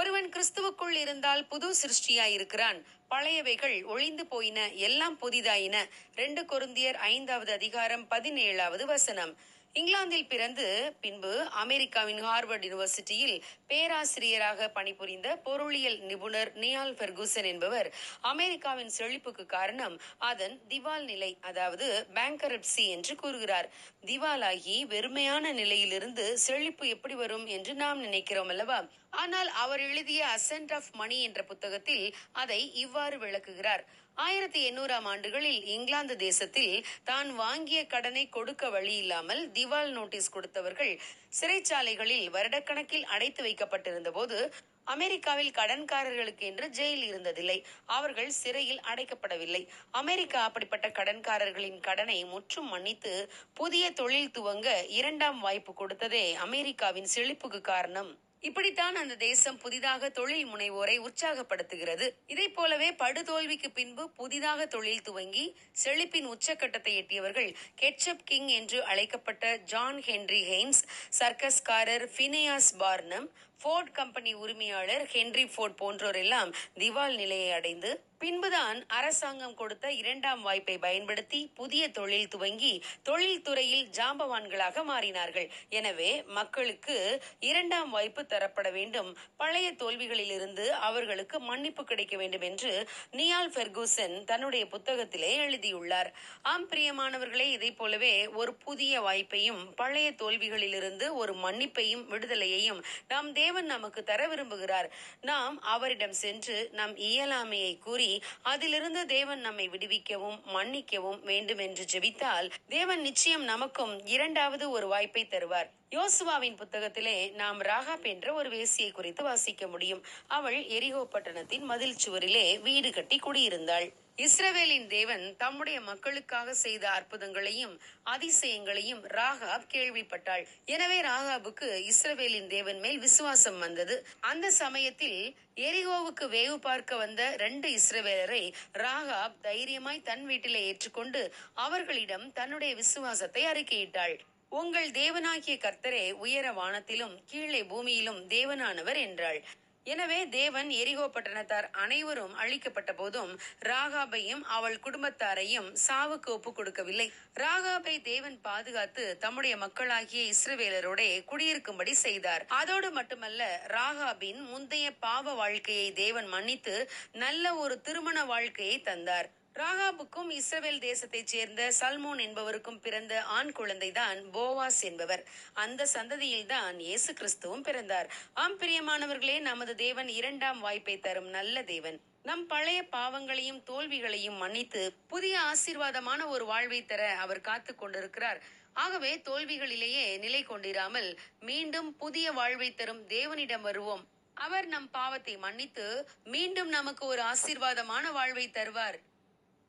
ஒருவன் கிறிஸ்துவுக்குள் இருந்தால் புது சிருஷ்டியாயிருக்கிறான். பழையவைகள் ஒளிந்து போயின எல்லாம் புதிதாயின. ரெண்டு கொருந்தியர் ஐந்தாவது அதிகாரம் பதினேழாவது வசனம். இங்கிலாந்தில் பிறந்து பின்பு அமெரிக்காவின் ஹார்வர்ட் யூனிவர்சிட்டியில் பேராசிரியராக பணிபுரிந்த பொருளியல் நிபுணர் நியால் பெர்கூசன் என்பவர் அமெரிக்காவின் செழிப்புக்கு காரணம் அதன் திவால் நிலை அதாவது பேங்கரப்சி என்று கூறுகிறார். திவாலாகி வெறுமையான நிலையிலிருந்து செழிப்பு எப்படி வரும் என்று நாம் நினைக்கிறோம் அல்லவா? ஆனால் அவர் எழுதிய அசென்ட் ஆஃப் மணி என்ற புத்தகத்தில் அதை இவ்வாறு விளக்குகிறார். ஆயிரத்தி எண்ணூறாம் ஆண்டுகளில் இங்கிலாந்து தேசத்தில் தான் வாங்கிய கடனை கொடுக்க வழி இல்லாமல் திவால் நோட்டீஸ் கொடுத்தவர்கள் சிறைச்சாலைகளில் வருடக்கணக்கில் அடைத்து வைக்கப்பட்டிருந்த போது அமெரிக்காவில் கடன்காரர்களுக்கு என்று ஜெயில் இருந்ததில்லை. அவர்கள் சிறையில் அடைக்கப்படவில்லை. அமெரிக்கா அப்படிப்பட்ட கடன்காரர்களின் கடனை முற்றும் மன்னித்து புதிய தொழில் துவங்க இரண்டாம் வாய்ப்பு கொடுத்ததே அமெரிக்காவின் செழிப்புக்கு காரணம். இப்படித்தான் அந்த தேசம் புதிதாக தொழில் முனைவோரை உற்சாகப்படுத்துகிறது. இதை போலவே படுதோல்விக்கு பின்பு புதிதாக தொழில் துவங்கி செழிப்பின் உச்சக்கட்டத்தை எட்டியவர்கள் கெட்சப் கிங் என்று அழைக்கப்பட்ட ஜான் ஹென்றி ஹெய்ன்ஸ் சர்க்கஸ்காரர் ஃபினியாஸ் பார்னம் ஃபோர்ட் கம்பெனி உரிமையாளர் ஹென்றி ஃபோர்ட் போன்றோர் எல்லாம் திவால் நிலையை அடைந்து பின்புதான் அரசாங்கம் கொடுத்த இரண்டாம் வாய்ப்பை பயன்படுத்தி புதிய தொழில் துவங்கி தொழில் துறையில் ஜாம்பவான்களாக மாறினார்கள். எனவே மக்களுக்கு இரண்டாம் வாய்ப்பு தரப்பட வேண்டும். பழைய தோல்விகளிலிருந்து அவர்களுக்கு மன்னிப்பு கிடைக்க வேண்டும் என்று நியால் ஃபெர்கூசன் தன்னுடைய புத்தகத்திலே எழுதியுள்ளார். ஆம் பிரியமானவர்களே இதை போலவே ஒரு புதிய வாய்ப்பையும் பழைய தோல்விகளிலிருந்து ஒரு மன்னிப்பையும் விடுதலையையும் நாம் தேவன் நமக்கு தர விரும்புகிறார். நாம் அவரிடம் சென்று நம் இயலாமையை கூறி அதிலிருந்து தேவன் நம்மை விடுவிக்கவும் மன்னிக்கவும் வேண்டும் என்று ஜெபித்தால் தேவன் நிச்சயம் நமக்கும் இரண்டாவது ஒரு வாய்ப்பை தருவார். யோசுவாவின் புத்தகத்திலே நாம் ராகாப் என்ற ஒரு வேசியை குறித்து வாசிக்க முடியும். அவள் எரிகோ பட்டணத்தின் மதில் சுவரிலே வீடு கட்டி குடியிருந்தாள். இஸ்ரவேலின் தேவன் தம்முடைய மக்களுக்காக செய்த அற்புதங்களையும் அதிசயங்களையும் ராகாப் கேள்விப்பட்டாள். எனவே ராகாபுக்கு இஸ்ரவேலின் தேவன் மேல் விசுவாசம் வந்தது. அந்த சமயத்தில் எரிகோவுக்கு வேவு பார்க்க வந்த ரெண்டு இஸ்ரவேலரை ராகாப் தைரியமாய் தன் வீட்டிலே ஏற்றுக்கொண்டு அவர்களிடம் தன்னுடைய விசுவாசத்தை அறிக்கையிட்டாள். உங்கள் தேவனாகிய கர்த்தரே உயர வானத்திலும் கீழே பூமியிலும் தேவனானவர் என்றாள். எனவே தேவன் எரிகோ பட்டணத்தார் அனைவரும் அழிக்கப்பட்ட போதும் ராகாபையும் அவள் குடும்பத்தாரையும் சாவுக்கு ஒப்பு கொடுக்கவில்லை. ராகாபை தேவன் பாதுகாத்து தம்முடைய மக்களாகிய இஸ்ரவேலரோட குடியிருக்கும்படி செய்தார். அதோடு மட்டுமல்ல ராகாபின் முந்தைய பாவ வாழ்க்கையை தேவன் மன்னித்து நல்ல ஒரு திருமண வாழ்க்கையை தந்தார். ராகாபுக்கும் இஸ்ரவேல் தேசத்தைச் சேர்ந்த சல்மோன் என்பவருக்கும் பிறந்த ஆண் குழந்தைதான் போவாஸ் என்பவர். அந்த சந்ததியில்தான் இயேசு கிறிஸ்துவும் பிறந்தார். ஆம் பிரியமானவர்களே நமது தேவன் இரண்டாம் வாய்ப்பை தரும் நல்ல தேவன். நம் பழைய பாவங்களையும் தோல்விகளையும் மன்னித்து புதிய ஆசீர்வாதமான ஒரு வாழ்வை தர அவர் காத்து கொண்டிருக்கிறார். ஆகவே தோல்விகளிலேயே நிலை கொண்டிராமல் மீண்டும் புதிய வாழ்வை தரும் தேவனிடம் வருவோம். அவர் நம் பாவத்தை மன்னித்து மீண்டும் நமக்கு ஒரு ஆசீர்வாதமான வாழ்வை தருவார்.